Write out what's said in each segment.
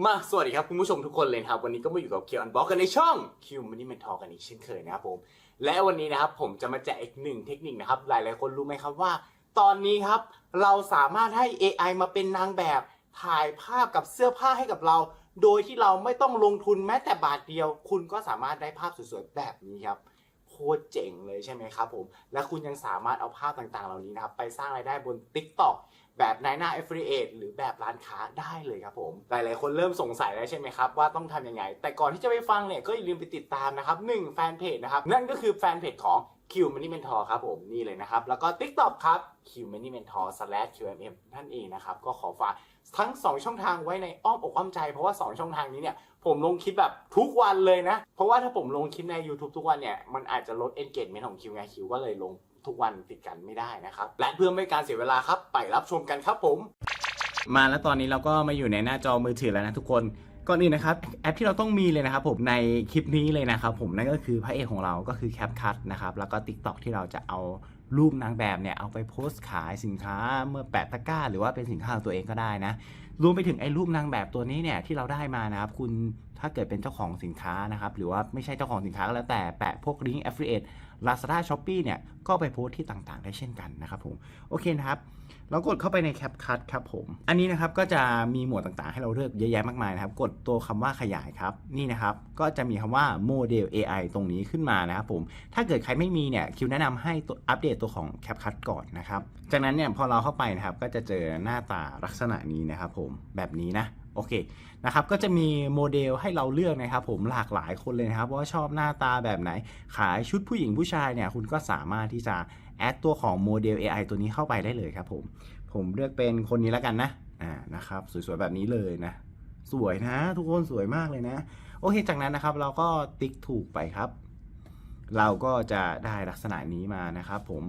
มาสวัสดีครับ คุณผู้ชมทุกคนเลยครับ วันนี้ก็มาอยู่กับเคียวอันบ็อกกันในช่องคิวมันนี่มันทอกันอีกเช่นเคยนะครับผม และวันนี้นะครับผมจะมาแจกอีกหนึ่งเทคนิคนะครับ หลายๆคนรู้ไหมครับว่า ตอนนี้ครับเราสามารถให้ AI มาเป็นนางแบบถ่ายภาพกับเสื้อผ้าให้กับเรา โดยที่เราไม่ต้องลงทุนแม้แต่บาทเดียว คุณก็สามารถได้ภาพสวยๆแบบนี้ครับโคตรเจ๋งเลยใช่ไหมครับผม และคุณยังสามารถเอาภาพต่างๆ เหล่านี้นะครับไปสร้างรายได้บน TikTok แบบนายหน้า Affiliate หรือแบบร้านค้าได้เลยครับผม หลาย ๆ คนเริ่มสงสัยแล้วใช่ไหมครับ ว่าต้องทำยังไง แต่ก่อนที่จะไปฟังเนี่ยก็อย่าลืมไปติดตามนะครับ1แฟนเพจนะครับนั่นก็คือแฟนเพจของ Q Money Mentor ครับผมนี่เลยนะครับ แล้วก็ TikTok ครับ Q Money Mentor slash QMM นั่นเองนะครับ ก็ขอฝากทั้ง 2 ช่องทางไว้ในอ้อมอกอ้อมใจ เพราะว่า 2 ช่องทางนี้เนี่ยผมลงคลิปแบบทุกวันเลยนะ เพราะว่าถ้าผมลงคลิปใน YouTube ทุกวันเนี่ยมันอาจจะลด engagement ของคิวไงคิวก็เลยลง ทุกวันติดกันไม่ได้นะครับ และเพื่อไม่ให้การเสียเวลาครับไปรับชมกันครับผม มาแล้วตอนนี้เราก็มาอยู่ในหน้าจอมือถือแล้วนะทุกคนก่อนอื่นนะครับแอปที่เราต้องมีเลยนะครับผมในคลิปนี้เลยนะครับผมนั่นก็คือพระเอกของเราก็คือ CapCut นะครับแล้วก็ TikTok ที่เราจะเอารูปนางแบบเนี่ยเอาไปโพสต์ขายสินค้าเมื่อแปะตะกร้า หรือว่าเป็นสินค้าของตัวเองก็ได้นะรวมไปถึงไอ้รูปนางแบบตัวนี้เนี่ยที่เราได้มานะครับคุณ ถ้าเกิดเป็นเจ้าของสินค้านะครับหรือว่าไม่ใช่เจ้าของสินค้าก็แล้วแต่แปะพวกลิงก์ affiliate Lazada Shopee เนี่ยก็ไปโพสต์ที่ต่างๆ ได้เช่นกันนะครับผมโอเคนะครับเรากดเข้าไปใน CapCut ครับผม อันนี้นะครับก็จะมีหมวดต่างๆ ให้เราเลือกเยอะแยะมากมายนะครับ กดตัวคำว่าขยายครับนี่นะครับก็จะมีคำว่าโมเดล AI ตรงนี้ขึ้นมานะครับผมถ้าเกิดใครไม่มีเนี่ยคิวแนะนำให้อัปเดตตัวของ CapCut ก่อนนะครับจากนั้นเนี่ยพอเราเข้าไปนะครับก็จะเจอหน้าตาลักษณะนี้นะครับผมแบบนี้นะ โอเคนะครับก็จะมีโมเดลให้เราเลือกนะครับผมหลากหลายคนเลยนะครับว่าชอบหน้าตาแบบไหน ขายชุดผู้หญิงผู้ชายเนี่ยคุณก็สามารถที่จะแอดตัวของโมเดล AI ตัวนี้เข้าไปได้เลยครับผมผมเลือกเป็นคนนี้แล้วกันนะอ่านะครับสวยๆแบบนี้เลยนะ สวยนะ ทุกคนสวยมากเลยนะ โอเคจากนั้นนะครับเราก็ติ๊กถูกไปครับ เราก็จะได้ลักษณะนี้มานะครับผม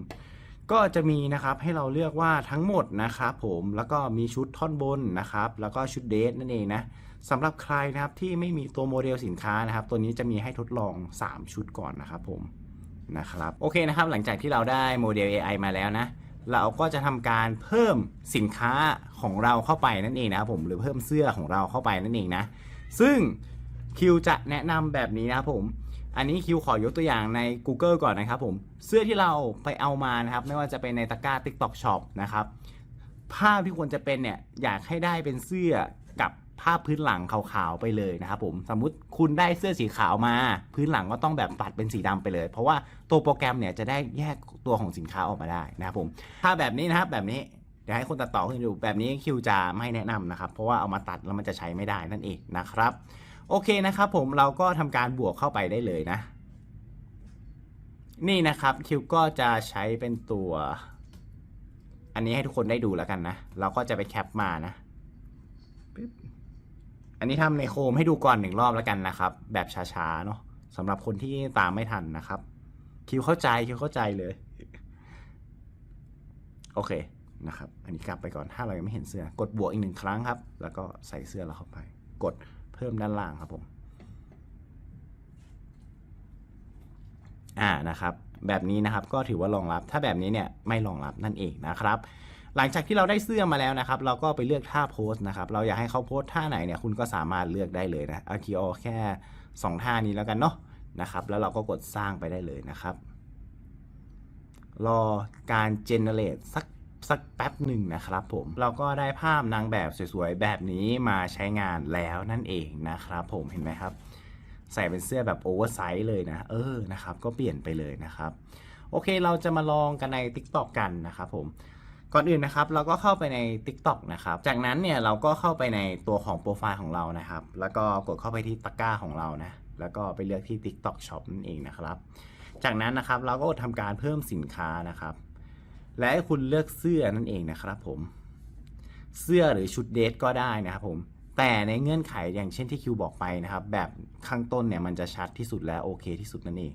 ก็จะมีนะครับให้เราเลือกว่าทั้งหมดนะครับผมแล้วก็มีชุดท่อนบนนะครับ แล้วก็ชุดเดทนั่นเองนะสำหรับใครนะครับที่ไม่มีตัวโมเดลสินค้านะครับ ตัวนี้จะมีให้ทดลอง 3 ชุดก่อนนะครับผมนะครับโอเคนะครับหลังจากที่เราได้โมเดล AI มาแล้วนะเราก็จะทำการเพิ่มสินค้าของเราเข้าไปนั่นเองนะครับผมหรือเพิ่มเสื้อของเราเข้าไปนั่นเองนะซึ่งคิวจะแนะนำแบบนี้นะครับผม อันนี้คิวขอยกตัวอย่างใน Google ก่อนนะครับผม เสื้อที่เราไปเอามานะครับ ไม่ว่าจะเป็นในตะกร้า TikTok Shop นะครับ ภาพที่ควรจะเป็นเนี่ย อยากให้ได้เป็นเสื้อกับภาพพื้นหลังขาวๆไปเลยนะครับผม สมมุติคุณได้เสื้อสีขาวมา พื้นหลังก็ต้องแบบตัดเป็นสีดำไปเลย เพราะว่าตัวโปรแกรมเนี่ยจะได้แยกตัวของสินค้าออกมาได้นะครับผมถ้าแบบนี้นะครับแบบนี้เดี๋ยวให้คนตัดต่อขึ้นดูแบบนี้คิวจะไม่แนะนำนะครับ เพราะว่าเอามาตัดแล้วมันจะใช้ไม่ได้นั่นเองนะครับ โอเคนะครับผมเราก็ทำการบวกเข้าไปได้เลยนะ นี่นะครับคิวก็จะใช้เป็นตัว อันนี้ให้ทุกคนได้ดูแล้วกันนะ เราก็จะไปแคปมานะอันนี้ทำในโคมให้ดูก่อนหนึ่งรอบแล้วกันนะครับ แบบช้าๆเนาะสำหรับคนที่ตามไม่ทันนะครับ คิวเข้าใจคิวเข้าใจเลย โอเคนะครับ อันนี้กลับไปก่อนถ้าเรายังไม่เห็นเสื้อกดบวกอีกหนึ่งครั้งครับ แล้วก็ใส่เสื้อเราเข้าไป กด พิ่มด้านล่างครับผมอ่านะครับแบบนี้นะครับก็ถือว่ารองรับ ถ้าแบบนี้เนี่ยไม่รองรับนั่นเองนะครับ หลังจากที่เราได้เสื้อมาแล้วนะครับ เราก็ไปเลือกท่าโพสนะครับ เราอยากให้เขาโพสท่าไหนเนี่ยคุณก็สามารถเลือกได้เลยนะเอาคีเอแค่ 2 ท่านี้แล้วกันเนาะนะครับแล้วเราก็กดสร้างไปได้เลยนะครับ รอการ generate สัก สักแป๊บหนึ่งนะครับผมเราก็ได้ภาพนางแบบสวยๆแบบนี้มาใช้งานแล้วนั่นเองนะครับผมเห็นไหมครับ ใส่เป็นเสื้อแบบโอเวอร์ไซส์เลยนะ เออนะครับก็เปลี่ยนไปเลยนะครับ โอเคเราจะมาลองกันใน TikTok กันนะครับผมก่อนอื่นนะครับเราก็เข้าไปใน TikTok นะครับ จากนั้นเนี่ยเราก็เข้าไปในตัวของโปรไฟล์ของเรานะครับ แล้วก็กดเข้าไปที่ตะกร้าของเรานะ แล้วก็ไปเลือกที่ TikTok Shop นั่นเองนะครับ จากนั้นนะครับเราก็ทำการเพิ่มสินค้านะครับ และให้คุณเลือกเสื้อนั่นเองนะครับผม เสื้อหรือชุดเดทก็ได้นะครับผม แต่ในเงื่อนไขอย่างเช่นที่คิวบอกไปนะครับ แบบข้างต้นเนี่ยมันจะชัดที่สุดและโอเคที่สุดนั่นเอง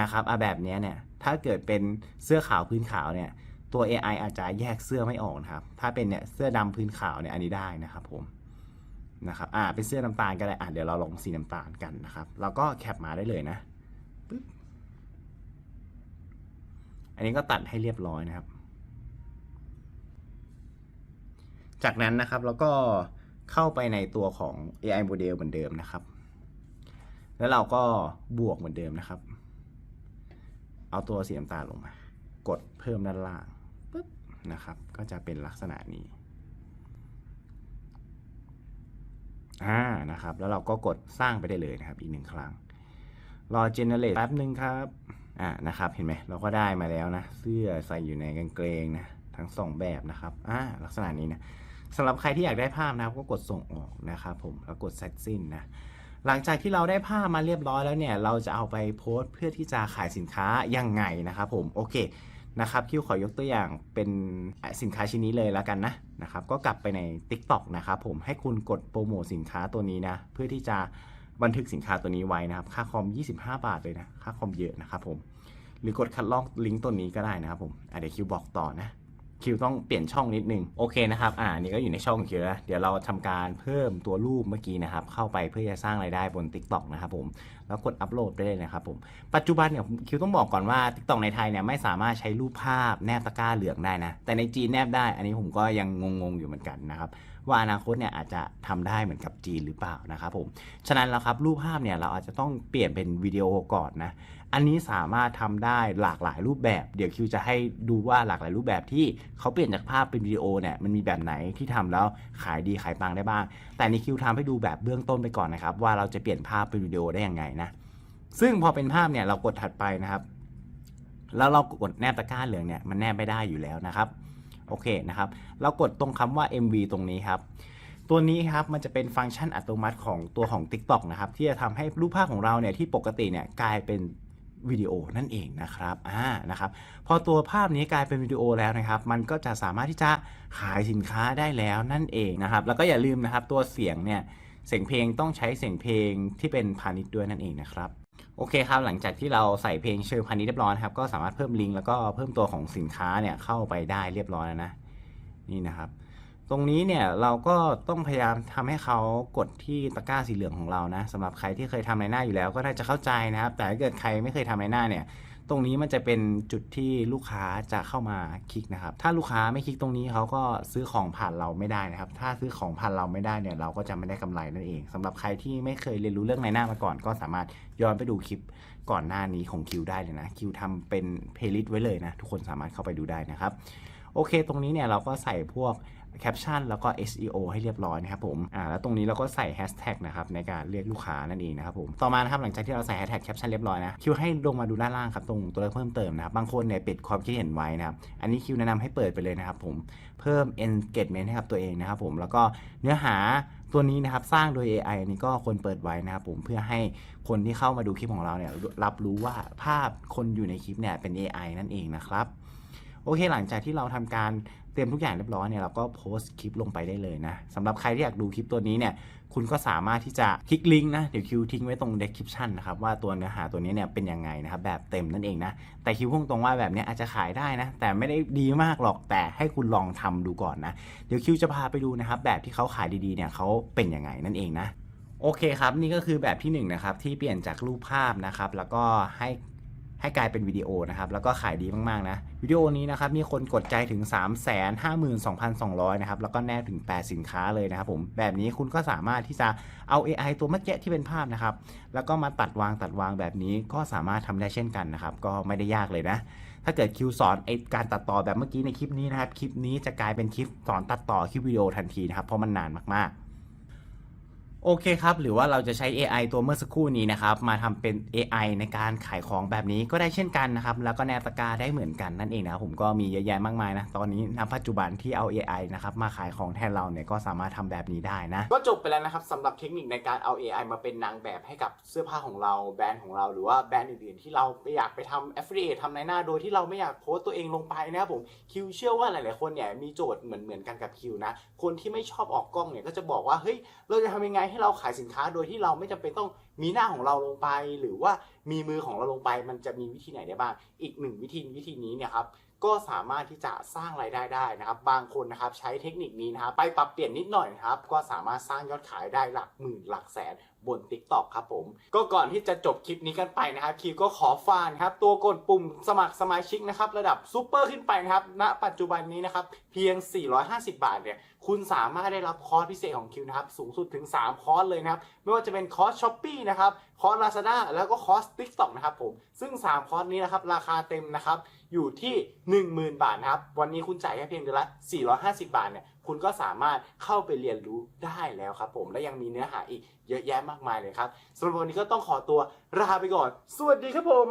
นะครับอะแบบนี้เนี่ย ถ้าเกิดเป็นเสื้อขาวพื้นขาวเนี่ย ตัว AI อาจจะแยกเสื้อไม่ออกนะครับ ถ้าเป็นเนี่ยเสื้อดำพื้นขาวเนี่ยอันนี้ได้นะครับผมนะครับ อ่า เป็นเสื้อน้ำตาลก็ได้ อะเดี๋ยวเราลองสีน้ำตาลกันนะครับเราก็แคปมาได้เลยนะปึ๊บ อันนี้ก็ตัดให้เรียบร้อยนะครับ จากนั้นนะครับเราก็เข้าไปในตัวของ AI model เหมือนเดิมนะครับ แล้วเราก็บวกเหมือนเดิมนะครับ เอาตัวสีน้ำตาลลงมา กดเพิ่มด้านล่างปุ๊บนะครับ ก็จะเป็นลักษณะนี้อ่านะครับ แล้วเราก็กดสร้างไปได้เลยนะครับ อีกหนึ่งครั้ง รอ generate แป๊บหนึ่งครับ อ่านะครับเห็นไหมเราก็ได้มาแล้วนะ เสื้อใส่อยู่ในกางเกงนะทั้งสองแบบนะครับอ่าลักษณะนี้นะสำหรับใครที่อยากได้ภาพนะครับก็กดส่งออกนะครับผมแล้วกดเสร็จสิ้นนะหลังจากที่เราได้ภาพมาเรียบร้อยแล้วเนี่ยเราจะเอาไปโพสต์เพื่อที่จะขายสินค้ายังไงนะครับผมโอเคนะครับคิวขอยกตัวอย่างเป็นสินค้าชิ้นนี้เลยแล้วกันนะนะครับก็กลับไปใน TikTok นะครับผมให้คุณกดโปรโมทสินค้าตัวนี้นะเพื่อที่จะ บันทึกสินค้าตัวนี้ไว้นะครับ ค่าคอม 25 บาทเลยนะ ค่าคอมเยอะนะครับผม หรือกดคัดลอกลิงก์ตัวนี้ก็ได้นะครับผมเดี๋ยวคิวบอกต่อนะ คิวต้องเปลี่ยนช่องนิดนึงโอเคนะครับอ่านี่ก็อยู่ในช่องคิวแล้วเดี๋ยวเราทำการเพิ่มตัวรูปเมื่อกี้นะครับเข้าไปเพื่อจะสร้างรายได้บน TikTok นะครับผมแล้วกดอัปโหลดได้เลยนะครับผมปัจจุบันเนี่ยคิวต้องบอกก่อนว่า TikTok ในไทยเนี่ยไม่สามารถใช้รูปภาพแนบตะกร้าเหลืองได้นะแต่ในจีนแนบได้ อันนี้ผมก็ยังงงๆอยู่เหมือนกันนะครับว่าอนาคตเนี่ยอาจจะทำได้เหมือนกับจีนหรือเปล่านะครับผม ฉะนั้นแล้วครับรูปภาพเนี่ยเราอาจจะต้องเปลี่ยนเป็นวิดีโอก่อนนะ อันนี้สามารถทำได้หลากหลายรูปแบบ เดี๋ยวคิวจะให้ดูว่าหลากหลายรูปแบบที่เขาเปลี่ยนจากภาพเป็นวิดีโอเนี่ยมันมีแบบไหนที่ทำแล้วขายดีขายปังได้บ้าง แต่นี่คิวทำให้ดูแบบเบื้องต้นไปก่อนนะครับว่าเราจะเปลี่ยนภาพเป็นวิดีโอได้ยังไงนะซึ่งพอเป็นภาพเนี่ยเรากดถัดไปนะครับ แล้วเรากดแนบตะกร้าเหลืองเนี่ยมันแนบไม่ได้อยู่แล้วนะครับโอเคนะครับ เรากดตรงคำว่า MV ตรงนี้ครับตัวนี้ครับมันจะเป็นฟังก์ชันอัตโนมัติของตัวของ TikTok นะครับที่จะทำให้รูปภาพของเราเนี่ยที่ปกติเนี่ยกลายเป็น วิดีโอนั่นเองนะครับอ่านะครับพอตัวภาพนี้กลายเป็นวิดีโอแล้วนะครับ มันก็จะสามารถที่จะขายสินค้าได้แล้วนั่นเองนะครับ แล้วก็อย่าลืมนะครับตัวเสียงเนี่ยเสียงเพลงต้องใช้เสียงเพลงที่เป็นพาณิชย์ด้วยนั่นเองนะครับโอเคครับ หลังจากที่เราใส่เพลงเชิงพาณิชย์เรียบร้อยครับ ก็สามารถเพิ่มลิงก์แล้วก็เพิ่มตัวของสินค้าเนี่ยเข้าไปได้เรียบร้อยแล้วนะ นี่นะครับ ตรงนี้เนี่ยเราก็ต้องพยายามทำให้เขากดที่ตะกร้าสีเหลืองของเรานะสำหรับใครที่เคยทำในหน้าอยู่แล้ว ก็น่าจะเข้าใจนะครับ แต่ถ้าเกิดใครไม่เคยทำในหน้าเนี่ย ตรงนี้มันจะเป็นจุดที่ลูกค้าจะเข้ามาคลิกนะครับ ถ้าลูกค้าไม่คลิกตรงนี้เขาก็ซื้อของผ่านเราไม่ได้นะครับ ถ้าซื้อของผ่านเราไม่ได้เนี่ยเราก็จะไม่ได้กำไรนั่นเองสำหรับใครที่ไม่เคยเรียนรู้เรื่องในหน้ามาก่อน ก็สามารถย้อนไปดูคลิปก่อนหน้านี้ของคิวได้เลยนะคิวทำเป็นเพลย์ลิสต์ไว้เลยนะทุกคนสามารถเข้าไปดูได้นะครับโอเค ตรงนี้เนี่ยเราก็ใส่พวก แคปชั่นแล้วก็ SEO ให้เรียบร้อยนะครับผมอ่าแล้วตรงนี้เราก็ใส่แฮชแท็กนะครับในการเรียกลูกค้านั่นเองนะครับผมต่อมานะครับหลังจากที่เราใส่แฮชแท็กแคปชั่นเรียบร้อยนะคิวให้ลงมาดูด้านล่างครับตรงตัวเลือกเพิ่มเติมนะครับบางคนเนี่ยปิดความคิดเห็นไว้นะครับอันนี้คิวแนะนำให้เปิดไปเลยนะครับผมเพิ่ม engagement ให้กับตัวเองนะครับผมแล้วก็เนื้อหาตัวนี้นะครับสร้างโดย AI อันนี้ก็ควรเปิดไว้นะครับผมเพื่อให้คนที่เข้ามาดูคลิปของเราเนี่ยรับรู้ว่าภาพคนอยู่ในคลิปเนี่ยเป็น AI นั่นเองนะครับ โอเคหลังจากที่เราทำการ เตรียมทุกอย่างเรียบร้อยเนี่ยเราก็โพสต์คลิปลงไปได้เลยนะสำหรับใครที่อยากดูคลิปตัวนี้เนี่ยคุณก็สามารถที่จะคลิกลิงก์นะ เดี๋ยวคิวทิ้งไว้ตรง description นะครับว่าตัวเนื้อหาตัวนี้เนี่ยเป็นยังไงนะครับแบบเต็มนั่นเองนะ แต่คิวพุ่งตรงว่าแบบนี้อาจจะขายได้นะ แต่ไม่ได้ดีมากหรอกแต่ให้คุณลองทำดูก่อนนะ เดี๋ยวคิวจะพาไปดูนะครับแบบที่เขาขายดีๆเนี่ยเขาเป็นยังไงนั่นเองนะโอเคครับ นี่ก็คือแบบที่1นงนะครับที่เปลี่ยนจากรูปภาพนะครับแล้วก็ให้ ให้กลายเป็นวิดีโอนะครับแล้วก็ขายดีมากๆนะวิดีโอนี้นะครับมีคนกดใจถึง 3 5 2 2 0 0นะครับแล้วก็แนบถึง 8 สินค้าเลยนะครับผมแบบนี้คุณก็สามารถที่จะเอา AI ตัวเมื่อกี้ที่เป็นภาพนะครับแล้วก็มาตัดวางตัดวางแบบนี้ก็สามารถทำได้เช่นกันนะครับก็ไม่ได้ยากเลยนะถ้าเกิดคิวสอนไอการตัดต่อแบบเมื่อกี้ในคลิปนี้นะครับคลิปนี้จะกลายเป็นคลิปสอนตัดต่อคลิปวิดีโอทันทีนะครับเพราะมันนานมากๆ โอเคครับ หรือว่าเราจะใช้ AI ตัวเมื่อสักครู่นี้นะครับ มาทำเป็น AI ในการขายของแบบนี้ก็ได้เช่นกันนะครับ แล้วก็แนวตะกร้าได้เหมือนกันนั่นเองนะครับผมก็มีเยอะแยะมากมายนะ ตอนนี้ณปัจจุบันที่เอา AI นะครับมาขายของแทนเราเนี่ยก็สามารถทำแบบนี้ได้นะ ก็จบไปแล้วนะครับสำหรับเทคนิคในการเอา AI มาเป็นนางแบบให้กับเสื้อผ้าของเราแบรนด์ของเราหรือว่าแบรนด์อื่นๆ ที่เราไปอยากไปทำ affiliate ทำในหน้าโดยที่เราไม่อยากโพสต์ตัวเองลงไปนะครับผมคิวเชื่อว่าหลายๆคนเนี่ยมีโจทย์เหมือนเหมือนๆกันกับคิวนะคนที่ไม่ชอบออกกล้องเนี่ยก็จะบอกว่าเฮ้ยเราจะทำยังไงใให้เราขายสินค้าโดยที่เราไม่จำเป็นต้องมีหน้าของเราลงไป หรือว่ามีมือของเราลงไป มันจะมีวิธีไหนได้บ้าง อีกหนึ่งวิธีวิธีนี้เนี่ยครับก็สามารถที่จะสร้างรายได้ได้นะครับ บางคนนะครับใช้เทคนิคนี้นะครับไปปรับเปลี่ยนนิดหน่อยนะครับ ก็สามารถสร้างยอดขายได้หลักหมื่นหลักแสนบน TikTok ครับผม ก็ก่อนที่จะจบคลิปนี้กันไปนะครับคิวก็ขอฝานครับ ตัวกดปุ่มสมัครสมาชิกนะครับ ระดับซูเปอร์ขึ้นไปนะครับณปัจจุบันนี้นะครับ เพียง 450 บาทเนี่ย คุณสามารถได้รับคอร์สพิเศษของคิวนะครับ สูงสุดถึง 3 คอร์สเลยนะครับ ไม่ว่าจะเป็นคอร์สช้อปปี้นะครับ คอร์สลาซาด้าแล้วก็คอร์สติ๊กต็อกนะครับผม ซึ่ง 3 คอร์สนี้นะครับ ราคาเต็มนะครับ อยู่ที่ 10,000 บาทนะครับ วันนี้คุณจ่ายแค่เพียงเดือนละ 450 บาทเนี่ย คุณก็สามารถเข้าไปเรียนรู้ได้แล้วครับผม และยังมีเนื้อหาอีกเยอะแยะมากมายเลยครับสำหรับวันนี้ก็ต้องขอตัวลาไปก่อน สวัสดีครับผม